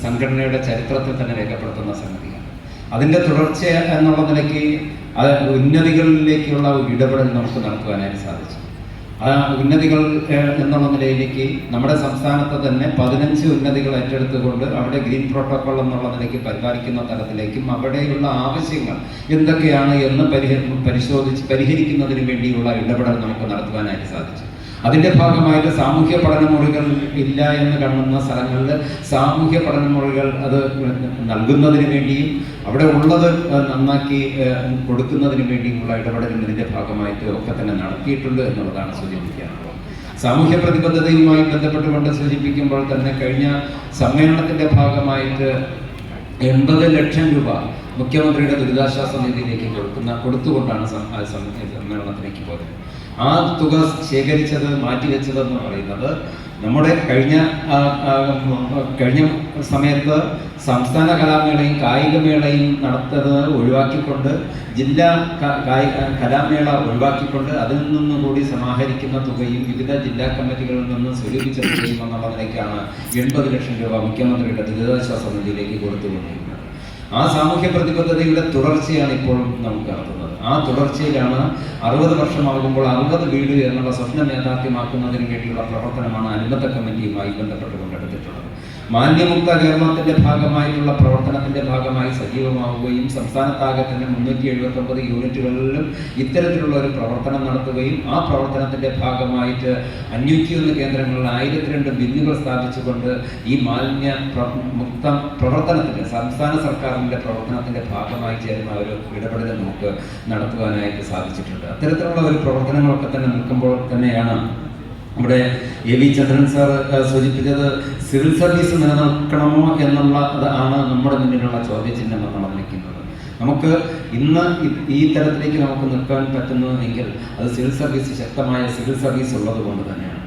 സംഘടനയുടെ ചരിത്രത്തിൽ തന്നെ രേഖപ്പെടുത്തുന്ന സംഗതിയാണ്. അതിന്റെ തുടർച്ച എന്നുള്ള നിലയ്ക്ക് അത് ഉന്നതികളിലേക്കുള്ള ഇടപെടൽ നമുക്ക് നടത്തുവാനായിട്ട് സാധിച്ചു. ആ ഉന്നതികൾ എന്നുള്ള നിലയിലേക്ക് നമ്മുടെ സംസ്ഥാനത്ത് തന്നെ പതിനഞ്ച് ഉന്നതികൾ ഏറ്റെടുത്തുകൊണ്ട് അവിടെ ഗ്രീൻ പ്രോട്ടോകോൾ എന്നുള്ള നിലയ്ക്ക് പരിപാലിക്കുന്ന തരത്തിലേക്കും അവിടെയുള്ള ആവശ്യങ്ങൾ എന്തൊക്കെയാണ് എന്ന് പരിഹ പരിശോധിച്ച് പരിഹരിക്കുന്നതിന് വേണ്ടിയുള്ള ഇടപെടൽ നമുക്ക് നടത്തുവാനായിട്ട് സാധിച്ചു. അതിന്റെ ഭാഗമായിട്ട് സാമൂഹ്യ പഠന മുറികൾ ഇല്ല എന്ന് കാണുന്ന സ്ഥലങ്ങളിൽ സാമൂഹ്യ പഠന മുറികൾ അത് നൽകുന്നതിന് വേണ്ടിയും അവിടെ ഉള്ളത് നന്നാക്കി കൊടുക്കുന്നതിന് വേണ്ടിയുമുള്ള ഇടപെടലും ഇതിന്റെ ഭാഗമായിട്ട് ഒക്കെ തന്നെ നടത്തിയിട്ടുണ്ട് എന്നുള്ളതാണ് സൂചിപ്പിക്കാനുള്ളത്. സാമൂഹ്യ പ്രതിബദ്ധതയുമായി ബന്ധപ്പെട്ടുകൊണ്ട് സൂചിപ്പിക്കുമ്പോൾ തന്നെ കഴിഞ്ഞ സമ്മേളനത്തിന്റെ ഭാഗമായിട്ട് എൺപത് ലക്ഷം രൂപ മുഖ്യമന്ത്രിയുടെ ദുരിതാശ്വാസ നിധിയിലേക്ക് കൊടുക്കുന്ന കൊടുത്തുകൊണ്ടാണ് സമ്മേളനത്തിലേക്ക് പോയത്. ആ തുക ശേഖരിച്ചത് മാറ്റിവെച്ചതെന്ന് പറയുന്നത് നമ്മുടെ കഴിഞ്ഞ കഴിഞ്ഞ സമയത്ത് സംസ്ഥാന കലാമേളയും കായികമേളയും നടത്തുന്നത് ഒഴിവാക്കിക്കൊണ്ട് ജില്ലാ കലാമേള ഒഴിവാക്കിക്കൊണ്ട് അതിൽ നിന്നും കൂടി സമാഹരിക്കുന്ന തുകയും വിവിധ ജില്ലാ കമ്മിറ്റികളിൽ നിന്ന് സ്വരൂപിച്ച തുകയും എന്നുള്ള നിലയ്ക്കാണ് എൺപത് ലക്ഷം രൂപ മുഖ്യമന്ത്രിയുടെ ദുരിതാശ്വാസ നിധിയിലേക്ക് കൊടുത്തുകൊണ്ടിരിക്കുന്നത്. ആ സാമൂഹ്യ പ്രതിബദ്ധതയുടെ തുടർച്ചയാണ് ഇപ്പോൾ നമുക്ക് നടത്തുന്നത്. ആ തുടർച്ചയിലാണ് അറുപത് വർഷമാകുമ്പോൾ അറുപത് വീട് എന്നുള്ള സ്വപ്നം യാഥാർത്ഥ്യമാക്കുന്നതിന് വേണ്ടിയുള്ള പ്രവർത്തനമാണ് അനുബന്ധ കമ്മിറ്റിയുമായി ബന്ധപ്പെട്ടുകൊണ്ട് എടുത്തിട്ടുള്ളത് മാന്യമുക്ത കേരളത്തിന്റെ ഭാഗമായിട്ടുള്ള പ്രവർത്തനത്തിന്റെ ഭാഗമായി സജീവമാവുകയും സംസ്ഥാനത്താകെ തന്നെ മുന്നൂറ്റി എഴുപത്തി ഒമ്പത് യൂണിറ്റുകളിലും ഇത്തരത്തിലുള്ള ഒരു പ്രവർത്തനം നടത്തുകയും ആ പ്രവർത്തനത്തിന്റെ ഭാഗമായിട്ട് അഞ്ഞൂറ്റിയൊന്ന് കേന്ദ്രങ്ങളിൽ ആയിരത്തി രണ്ട് ബില്ലുകൾ സ്ഥാപിച്ചുകൊണ്ട് ഈ മാലിന്യ മുക്ത പ്രവർത്തനത്തിന് സംസ്ഥാന സർക്കാരിന്റെ പ്രവർത്തനത്തിന്റെ ഭാഗമായി ചേരുന്ന ഒരു ഇടപെടൽ നമുക്ക് നടത്തുവാനായിട്ട് സാധിച്ചിട്ടുണ്ട്. അത്തരത്തിലുള്ള ഒരു പ്രവർത്തനങ്ങളൊക്കെ തന്നെ നിൽക്കുമ്പോൾ തന്നെയാണ് നമ്മുടെ എ വി ചന്ദ്രൻ സാർ സൂചിപ്പിച്ചത് സിവിൽ സർവീസ് നിലനിൽക്കണമോ എന്നുള്ള ആണ് നമ്മുടെ മുന്നിലുള്ള ചോദ്യചിഹ്നം നടന്നിരിക്കുന്നത് നമുക്ക് ഇന്ന് ഈ തരത്തിലേക്ക് നമുക്ക് നിൽക്കാൻ പറ്റുന്നതെങ്കിൽ അത് സിവിൽ സർവീസ് ശക്തമായ സിവിൽ സർവീസ് ഉള്ളത് കൊണ്ട് തന്നെയാണ്.